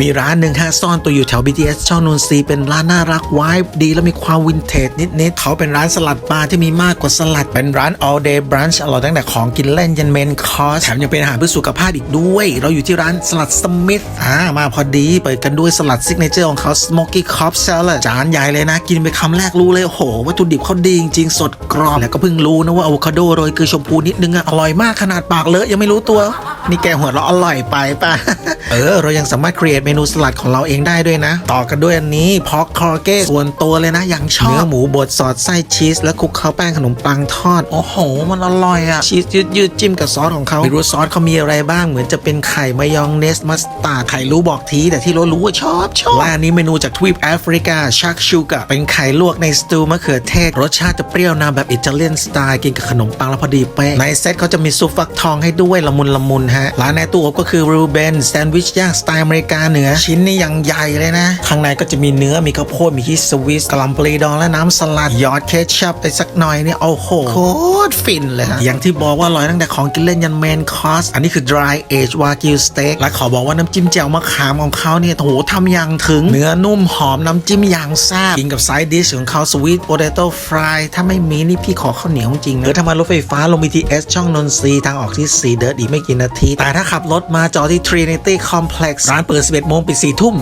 มีร้านหนึ่งฮะซ่อนตัวอยู่แถว BTS ช่องนนทรีเป็นร้านน่ารักวายดี แล้วมีความวินเทจนิดๆเขาเป็นร้านสลัดบาร์ที่มีมากกว่าสลัด เป็นร้าน all day brunch อร่อยตั้งแต่ของกินเล่นยันเมนคอร์สแถมยังเป็นอาหารเพื่อสุขภาพอีกด้วย เราอยู่ที่ร้านสลัดสมิธอ่ามาพอดี เปิดกันด้วยสลัดซิกเนเจอร์ของเขา smoky cob salad จานใหญ่เลยนะ กินไปคำแรกรู้เลยโอ้โหวัตถุดิบเขาดีจริงๆสดกรอบแล้วก็เพิ่งรู้นะว่าอะโวคาโดโรยเกลือชมพูนิดนึงอะอร่อยมากขนาดปากเลอะยังไม่รู้ตัว นี่แกหัวเราะอร่อยไปป่ะ เออ เรายังสามารถครีเอทเมนูสลัดของเราเองได้ด้วยนะ ต่อกันด้วยอันนี้พอกคอร์เกส่วนตัวเลยนะอย่างชอบเนื้อหมูบดสอดไส้ชีสและคลุกเข้าแป้งขนมปังทอด โอ้โห มันอร่อยอะชีสยืดยืดจิ้มกับซอสของเขาไม่รู้ซอสเขามีอะไรบ้างเหมือนจะเป็นไข่มายองเนสมัสตาร์ดไข่รู้บอกทีแต่ที่เรารู้ว่าชอบชอบและอันนี้เมนูจากทวีปแอฟริกาชักชูกะเป็นไข่ลวกในสตูมะเขือเทศ รสชาติจะเปรี้ยวนำแบบอิตาเลียนสไตล์กินกับขนมปังแล้วพอดีเป๊ะในเซตเขาจะมีซุปฟักทองให้ด้วยละมุนละมุนฮะร้านในตู้อบก็คือรูเบนแซนด์วิชย่างสไตล์อเมริกาเหนือ ชิ้นนี่ยังใหญ่เลยนะ ข้างในก็จะมีเนื้อมีข้าวโพดมีชีสสวิสกะหล่ำปลีดองและน้ำสลัดยอดเคชัพไปสักหน่อยเนี่ยโอ้โหโคตรฟินเลยฮะอย่างที่บอกว่าอร่อยตั้งแต่ของกินเล่นยันเมนคอร์สอันนี้คือ dry aged wagyu steak และขอบอกว่าน้ำจิ้มแจ่วมะขามของเขาเนี่ยโหทำอย่างถึงเนื้อนุ่มหอมน้ำจิ้มอย่างแซ่บกินกับไซด์ดิชของเขาสวีทโปเตโต้ฟรายถ้าไม่มีนี่พี่ขอข้าวเหนียวจริงนะหรือถ้ามารถไฟฟ้าลง BTS ช่องนนทรีทางออกที่4เดินอีกไม่กี่นาที แต่ถ้าขับรถมาจอที่ Trinity Complex ร้านเปิด 11โมงปิด4ทุ่ม